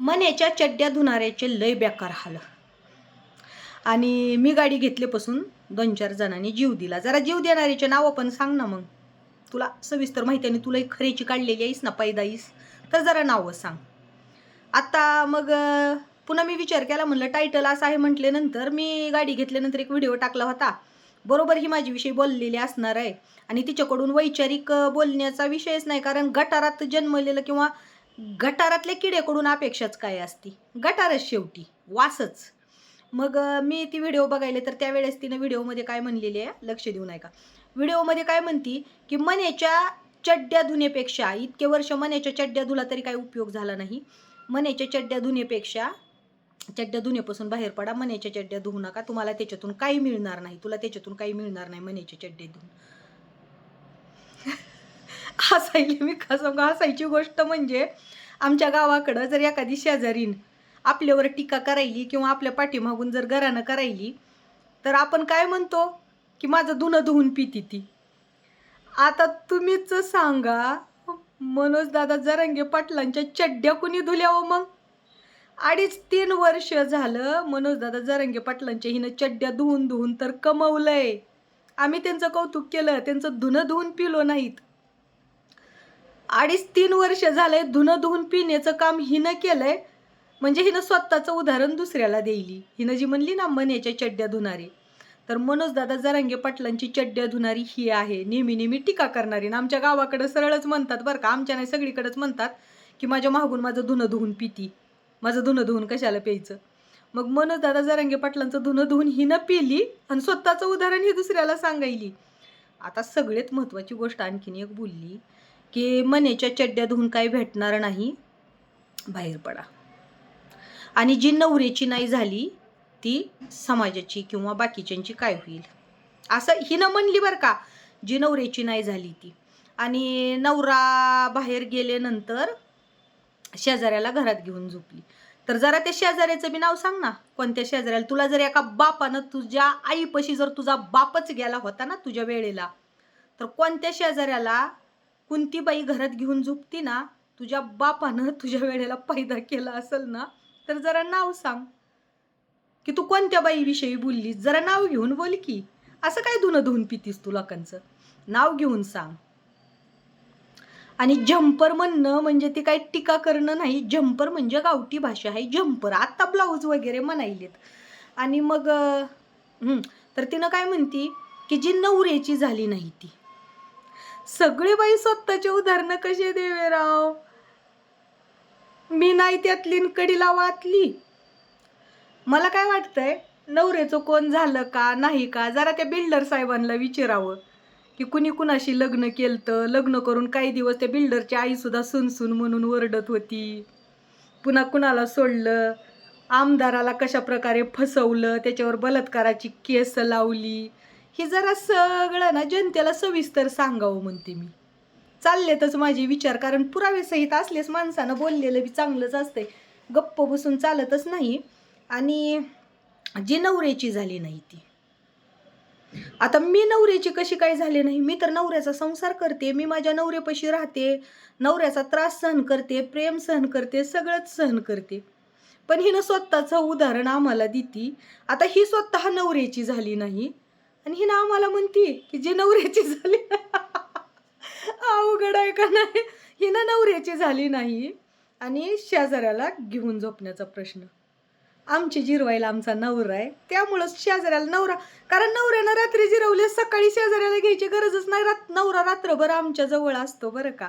मण्याच्या चड्ड्या धुणाऱ्याचे लय बेकार हाल. आणि मी गाडी घेतल्यापासून दोन चार जणांनी जीव दिला. जरा जीव देणाऱ्याचे नावं पण सांग ना मग. तुला सविस्तर माहिती आणि तुला एक खरेची काढलेली आहेस ना पैदाईस. तर जरा नावं सांग. आत्ता मग पुन्हा मी विचार केला म्हणलं टायटल असं आहे म्हटल्यानंतर मी गाडी घेतल्यानंतर एक व्हिडिओ टाकला होता. बरोबर ही माझ्याविषयी बोललेली असणार आहे. आणि तिच्याकडून वैचारिक बोलण्याचा विषयच नाही कारण गटारात जन्मलेलं किंवा गटारातल्या किडेकडून अपेक्षाच काय असती? गटारच शेवटी वासच. मग मी ती व्हिडिओ बघायले तर त्यावेळेस तिनं व्हिडिओमध्ये काय म्हणलेली आहे? लक्ष देऊ नये का व्हिडिओमध्ये काय म्हणती की मनेच्या चड्ड्या धुण्यापेक्षा इतके वर्ष मनेच्या चड्ड्या धुला तरी काही उपयोग झाला नाही. मनेच्या चड्ड्या धुण्यापेक्षा चड्ड्या धुण्यापासून बाहेर पडा. मनेच्या चड्ड्या धुवू नका. तुम्हाला त्याच्यातून काही मिळणार नाही. तुला त्याच्यातून काही मिळणार नाही मनेचे चड्ड्या धुवून हसायली मी कसं? हसायची गोष्ट म्हणजे आमच्या गावाकडं जर एखादी शेजारीन आपल्यावर टीका करायली किंवा आपल्या पाठीमागून जर घरानं करायली तर आपण काय म्हणतो? की माझं धुणं धुवून पिती ती. आता तुम्हीच सांगा मनोज दादा जरांगे पाटलांच्या चड्ड्या कुणी धुल्या हो मग? अडीच तीन वर्ष झालं मनोज दादा जरांगे पाटलांच्या हिनं चड्ड्या धुवून धुवून तर कमवलंय. आम्ही त्यांचं कौतुक केलं त्यांचं धुणं धुवून पिलो नाहीत. अडीच तीन वर्ष झालंय धुणं धुवून पिण्याचं काम हिनं केलंय. म्हणजे हिनं स्वतःचं उदाहरण दुसऱ्याला देईली. हिनं जी म्हणली ना मण्याच्या चड्ड्या धुणारी. तर मनोज दादा जरांगे पाटलांची चड्ड्या धुणारी ही आहे. नेहमी नेहमी टीका करणारी. ना आमच्या गावाकडं सरळच म्हणतात बरं का आमच्या नाही सगळीकडंच म्हणतात की माझ्या मागून माझं धुणं धुवून पिती. माझं धुणं धुवून कशाला प्यायचं? मग मनोज दादा जरांगे पाटलांचं धुणं धुवून हिनं पिली आणि स्वतःचं उदाहरण ही दुसऱ्याला सांगायली. आता सगळ्यात महत्त्वाची गोष्ट आणखीन एक बोलली. की मनेच्या चड्ड्या धुवून काही भेटणार नाही. बाहेर पडा. आणि जी नवऱ्याची नाही झाली ती समाजाची किंवा बाकीच्यांची काय होईल? असं हिनं म्हणली बरं का जी नवऱ्याची नाही झाली ती. आणि नवरा बाहेर गेल्यानंतर शेजाऱ्याला घरात घेऊन झोपली. तर जरा त्या शेजाऱ्याचं बी नाव सांग ना. कोणत्या शेजाऱ्याला? तुला जर एका बापानं तुझ्या आईपाशी जर तुझा बापच गेला होता ना तुझ्या वेळेला तर कोणत्या शेजाऱ्याला कोणती बाई घरात घेऊन झोपती ना तुझ्या बापानं तुझ्या वेळेला पैदा केला असेल ना तर जरा नाव सांग. की तू कोणत्या बाईविषयी बोललीस? जरा नाव घेऊन बोल की. असं काय धुणं धुवून पितीस तू लोकांचं? नाव घेऊन सांग. आणि झंपर म्हणणं म्हणजे ते काही टीका करणं नाही. झंपर म्हणजे गावठी भाषा आहे. झंपर आता ब्लाऊज वगैरे म्हणायलेत. आणि मग तर तिनं काय म्हणती? की जी नवऱ्याची झाली नाही ती. सगळे बाई स्वतःचे उदाहरणं कसे देवे राव मी नाही त्यातली कडीला वाचली मला काय वाटतंय नवरेचं कोण झालं का नाही का जरा त्या बिल्डर साहेबांना विचारावं. की कुणी कुणाशी लग्न केलं लग्न करून काही दिवस त्या बिल्डरची आईसुद्धा सुनसून म्हणून वरडत होती. पुन्हा कुणाला सोडलं? आमदाराला कशा प्रकारे फसवलं? त्याच्यावर बलात्काराची केस लावली. हे जरा सगळं ना जनतेला सविस्तर सांगावं म्हणते मी. चाललेतच माझे विचार कारण पुरावेसहित असलेच माणसानं बोललेलं बी चांगलंच असतंय. गप्प बसून चालतच नाही. आणि जी नवऱ्याची झाली नाही ती. आता मी नवऱ्याची कशी काय झाली नाही? मी तर नवऱ्याचा संसार करते मी माझ्या नवऱ्यापाशी राहते नवऱ्याचा त्रास सहन करते प्रेम सहन करते सगळंच सहन करते. पण हिनं स्वतःचं उदाहरण आम्हाला देती. आता ही स्वतः नवऱ्याची झाली नाही. आणि हिनं आम्हाला म्हणती की जी नवऱ्याची झाली अवघड आहे का नाही? ही ना नवऱ्याची झाली नाही आणि शेजाऱ्याला घेऊन झोपण्याचा प्रश्न. आमची जिरवायला आमचा नवरा आहे त्यामुळंच शेजाऱ्याला नवरा कारण नवऱ्यानं रात्री जिरवले सकाळी शेजाऱ्याला घ्यायची गरजच नाही. रात नवरा रात्रभर आमच्या जवळ असतो बरं का.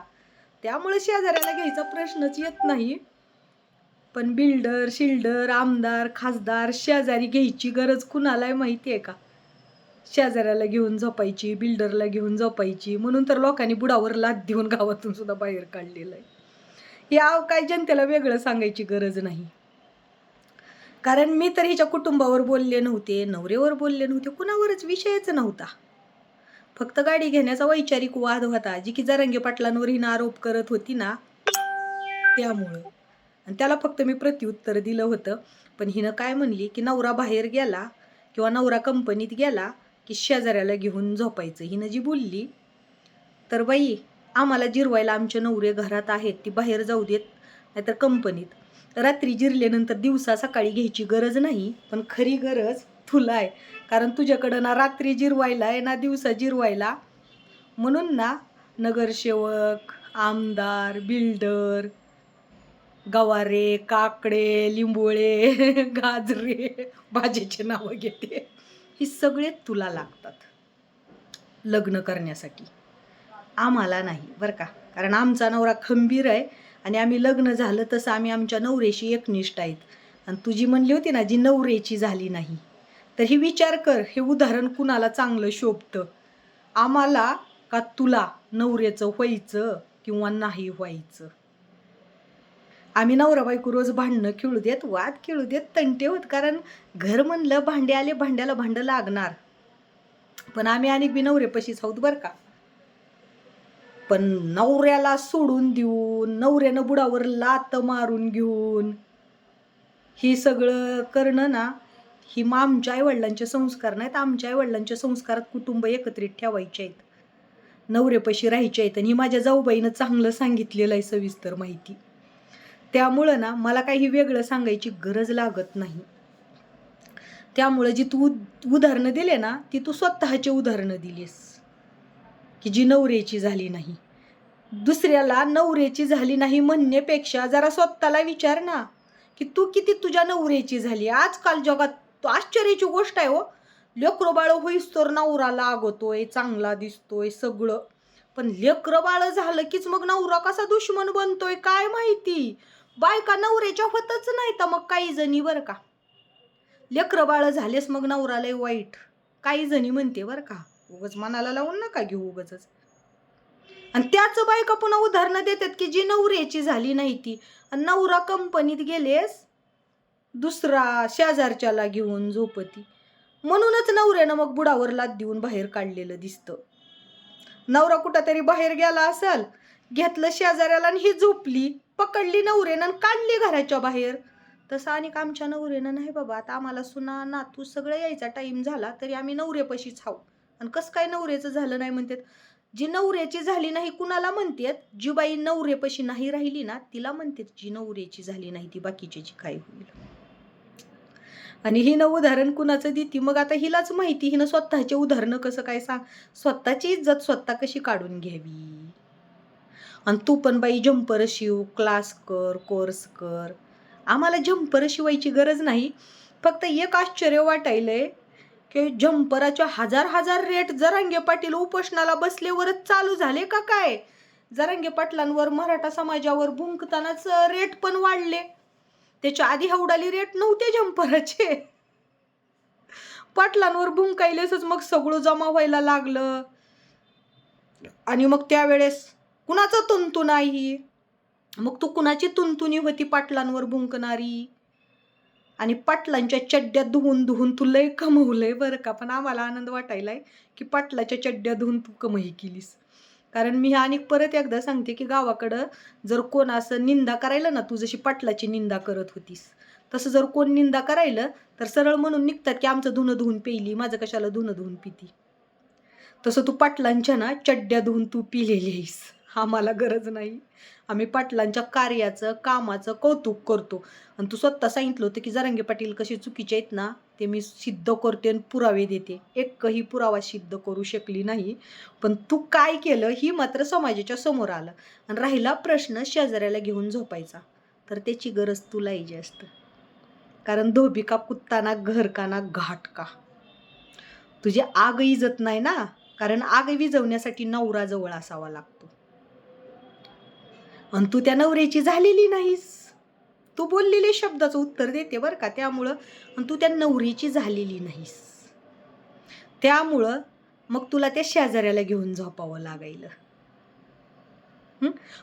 त्यामुळे शेजाऱ्याला घ्यायचा प्रश्नच येत नाही. पण बिल्डर शिल्डर आमदार खासदार शेजारी घ्यायची गरज कुणाला आहे माहिती आहे का? शेजाऱ्याला घेऊन झोपायची बिल्डरला घेऊन झोपायची म्हणून तर लोकांनी बुडावर लाद देऊन गावातून सुद्धा बाहेर काढलेलं आहे. या काय जनतेला वेगळं सांगायची गरज नाही. कारण मी तर हिच्या कुटुंबावर बोलले नव्हते नवऱ्यावर बोलले नव्हते कुणावरच विषयच नव्हता. फक्त गाडी घेण्याचा वैचारिक वाद होता जी की जरंगे पाटलांवर हिनं आरोप करत होती ना त्यामुळं. आणि त्याला फक्त मी प्रत्युत्तर दिलं होतं पण हिनं काय म्हणली की नवरा बाहेर गेला किंवा नवरा कंपनीत गेला की शेजाऱ्याला घेऊन झोपायचं. हिनं जी बोलली तर बाई आम्हाला जिरवायला आमचे नवरे घरात आहेत ती बाहेर जाऊ देत नाहीतर कंपनीत. रात्री जिरल्यानंतर दिवसा सकाळी घ्यायची गरज नाही पण खरी गरज तुला आहे. कारण तुझ्याकडं ना रात्री जिरवायला आहे ना दिवसा जिरवायला. म्हणून ना नगरसेवक आमदार बिल्डर गवारे काकडे लिंबोळे गाजरे भाजीचे नावं घेते. ही सगळे तुला लागतात. लग्न करण्यासाठी. आम्हाला नाही बरं का? कारण आमचा नवरा खंबीर आहे आणि आम्ही लग्न झालं तसं आम्ही आमच्या नवऱ्याशी एकनिष्ठ आहेत. आणि तुझी म्हणली होती ना जी नवरेची झाली नाही तर ही विचार कर हे उदाहरण कुणाला चांगलं शोभतं? आम्हाला का तुला नवऱ्याचं व्हायचं किंवा नाही व्हायचं? आम्ही नवरा बायको रोज भांडणं खेळू देत वाद खेळू देत तंटे होत. कारण घर म्हणलं भांडे आले भांड्याला भांडं लागणार. पण आम्ही अनेक बी नवरेपशीच आहोत बरं का. पण नवऱ्याला सोडून देऊन नवऱ्यानं बुडावर लात मारून घेऊन हे सगळं करणं ना ही मग आमच्या आईवडिलांचे संस्कार नाहीत. आमच्या आईवडिलांच्या संस्कारात कुटुंब एकत्रित ठेवायचे आहेत. नवरेपशी राहायचे आहेत. आणि ही माझ्या जाऊबाईनं चांगलं सांगितलेलं आहे सविस्तर माहिती. त्यामुळं ना मला काही वेगळं सांगायची गरज लागत नाही. त्यामुळं जी तू उदाहरणं दिले ना ती तू स्वतःची उदाहरणं दिलीस. की जी नवऱ्याची झाली नाही. दुसऱ्याला नवऱ्याची झाली नाही म्हणण्यापेक्षा जरा स्वतःला विचार ना की तू किती तुझ्या नवऱ्याची झाली? आजकाल जगात आश्चर्याची गोष्ट आहे हो. लेकर बाळ होईस तर नवरा लागतोय चांगला दिसतोय सगळं. पण लेकर बाळ झालं कीच मग नवरा कसा दुश्मन बनतोय काय माहिती? बायका नवऱ्याच्या होतच नाही तर मग काही जणी बरं का? लेकरं बाळ झालेस मग नवरा लय वाईट. काही जणी म्हणते बरं का उगच मनाला लावून नका घेऊ उगच आणि त्याच बायका पुन्हा उदाहरणं देतात की जी नवऱ्याची झाली नाही ती. आणि नवरा कंपनीत गेलेस दुसरा शेजारच्याला घेऊन झोपती. म्हणूनच नवऱ्यानं मग बुडावर लाद देऊन बाहेर काढलेलं दिसतं. नवरा कुठं तरी बाहेर गेला असेल घेतलं शेजाऱ्याला आणि ही झोपली पकडली नवरेनं आणि काढली घराच्या बाहेर. तसं आणि आमच्या नवरेनं नाही बाबा आता आम्हाला सुना नातू सगळं यायचा टाईम झाला तरी आम्ही नवऱ्यापाशीच हाव आणि कसं काय नवऱ्याचं झालं नाही म्हणतात? जी नवऱ्याची झाली नाही कुणाला म्हणतात? जी बाई नवरेपशी नाही राहिली ना तिला म्हणतात जी नवऱ्याची झाली नाही ती बाकीच्याची काय होईल? आणि हिनं उदाहरण कुणाचं देते? मग आता हिलाच माहिती हिनं स्वतःचे उदाहरणं कसं काय सांग? स्वतःची इज्जत स्वतः कशी काढून घ्यावी? आणि तू पण बाई जम्पर शिव क्लास कर कोर्स कर. आम्हाला जम्पर शिवायची गरज नाही. फक्त एक आश्चर्य वाटायलंय की जम्पराच्या हजार हजार रेट जरांगे पाटील उपोषणाला बसल्यावरच चालू झाले का काय? जरांगे पाटलांवर मराठा समाजावर भुंकतानाच रेट पण वाढले. त्याच्या आधी हवडाली रेट नव्हते जम्पराचे पाटलांवर भुंकायलेसच मग सगळं जमा व्हायला लागलं. आणि मग त्यावेळेस कुणाचा तुंतू नाही मग तू कुणाची तुंतुनी होती पाटलांवर भुंकणारी? आणि पाटलांच्या चड्ड्या धुवून धुवून तू लय कमवलंय बरं का. पण आम्हाला आनंद वाटायलाय की पाटलाच्या चड्ड्या धुवून तू कमही केलीस. कारण मी आणि परत एकदा सांगते की गावाकडं जर कोण असं निंदा करायला ना तू जशी पाटलाची निंदा करत होतीस तसं जर कोण निंदा करायलं तर सरळ म्हणून निघतात की आमचं धुणं धुवून पेली माझं कशाला धुणं धुवून पिती? तसं तू पाटलांच्या ना चड्ड्या धुवून तू पिलेली आहेस. आम्हाला गरज नाही. आम्ही पाटलांच्या कार्याचं कामाचं कौतुक करतो. आणि तू स्वतः सांगितलं होतं की जरांगे पाटील कसे चुकीचे आहेत ना ते मी सिद्ध करते आणि पुरावे देते. एकही पुरावा सिद्ध करू शकली नाही. पण तू काय केलं ही मात्र समाजाच्या समोर आलं. आणि राहिला प्रश्न शेजाऱ्याला घेऊन झोपायचा. तर त्याची गरज तुला ही जास्त. कारण धोबी का कुत्ताना घर का ना घाट का? तुझी आग इजत नाही ना? कारण आग विजवण्यासाठी नवरा जवळ असावा लागतो. आणि तू त्या नवऱ्याची झालेली नाहीस. तू बोललेले शब्दाचं उत्तर देते बरं का त्यामुळं आणि तू त्या नवरीची झालेली नाहीस. त्यामुळं मग तुला त्या शेजाऱ्याला घेऊन झोपावं लागायलं.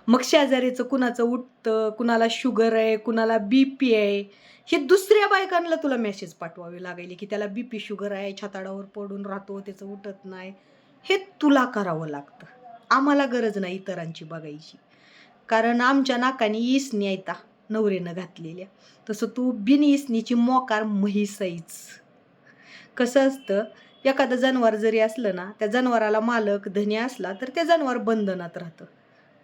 मग शेजाऱ्याचं कुणाचं उठतं कुणाला शुगर आहे कुणाला बी पी आहे हे दुसऱ्या बायकांना तुला मेसेज पाठवावे लागेल की त्याला बी पी शुगर आहे छाताडावर पडून राहतो त्याचं उठत नाही. हे तुला करावं लागतं. आम्हाला गरज नाही इतरांची बघायची. कारण आमच्या नाकाने इसणी येता नवरेनं घातलेल्या. तसं तू बिन इसणीची मोकार म्हैसईच. कसं असतं एखादं जनावर जरी असलं ना त्या जनावराला मालक धनी असला तर ते जनावर बंधनात राहतं.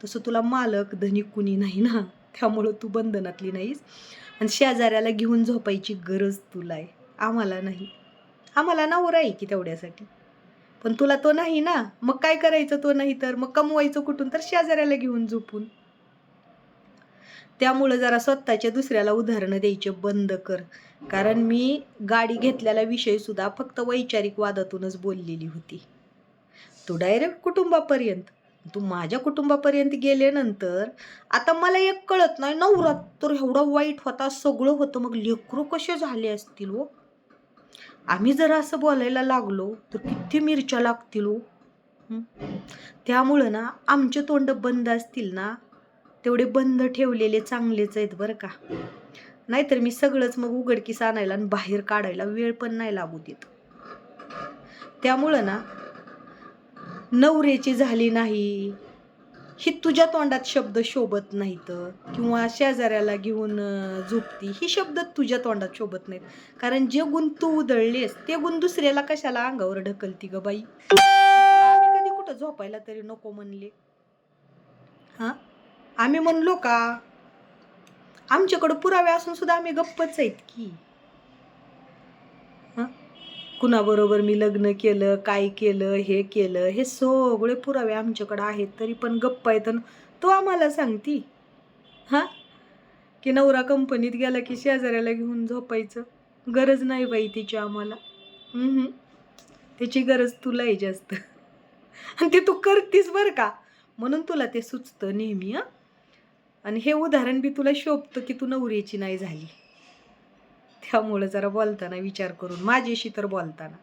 तसं तुला मालक धनी कुणी नाही ना त्यामुळं तू बंधनातली नाहीस. आणि शेजाऱ्याला घेऊन झोपायची गरज तुला आहे. आम्हाला नाही. आम्हाला नवरा आहे की तेवढ्यासाठी. पण तुला तो नाही ना मग काय करायचं तो नाही तर? मग कमवायचं कुठून तर शेजाऱ्याला घेऊन झोपून. त्यामुळं जरा स्वतःच्या दुसऱ्याला उदाहरणं द्यायचे बंद कर. कारण मी गाडी घेतलेला विषय सुद्धा फक्त वैचारिक वादातूनच बोललेली होती. तू डायरेक्ट कुटुंबापर्यंत. तू माझ्या कुटुंबापर्यंत गेल्यानंतर आता मला एक कळत नाही नवरात्र तर एवढा वाईट होता सगळं होतं मग लेकरू कसे झाले असतील हो? आम्ही जर असं बोलायला लागलो तर किती मिरच्या लागतील हो? त्यामुळं ना आमचे तोंड बंद असतील ना तेवढे बंद ठेवलेले चांगलेच आहेत बरं का. नाहीतर मी सगळंच मग उघडकीस आणायला आणि बाहेर काढायला वेळ पण नाही लागू देत. त्यामुळं ना नवरेची झाली नाही. ही तुझ्या तोंडात शब्द शोभत नाहीत. किंवा शेजाऱ्याला घेऊन झोपती ही शब्द तुझ्या तोंडात शोभत नाहीत. कारण जे गुण तू उधळलेस ते गुण दुसऱ्याला कशाला अंगावर ढकलती ग बाई? कधी कुठं झोपायला तरी नको म्हणले. हां? आम्ही म्हणलो का? आमच्याकडं पुरावे असून सुद्धा आम्ही गप्पच आहेत की. कुणाबरोबर मी लग्न केलं काय केलं हे केलं हे सगळे पुरावे आमच्याकडं आहेत तरी पण गप्प आहेत तो आम्हाला सांगती. हां? की नवरा कंपनीत गेला की शेजाऱ्याला घेऊन झोपायचं. गरज नाही बाई तिची आम्हाला. त्याची गरज तुला आहे जास्त. आणि ते तू करतीस बरं का? म्हणून तुला ते सुचतं नेहमी हां? आणि हे उदाहरण बी तुला शोभतं की तू नवरीची नाही झाली. त्यामुळं जरा बोलताना विचार करून माझ्याशी तर बोलताना.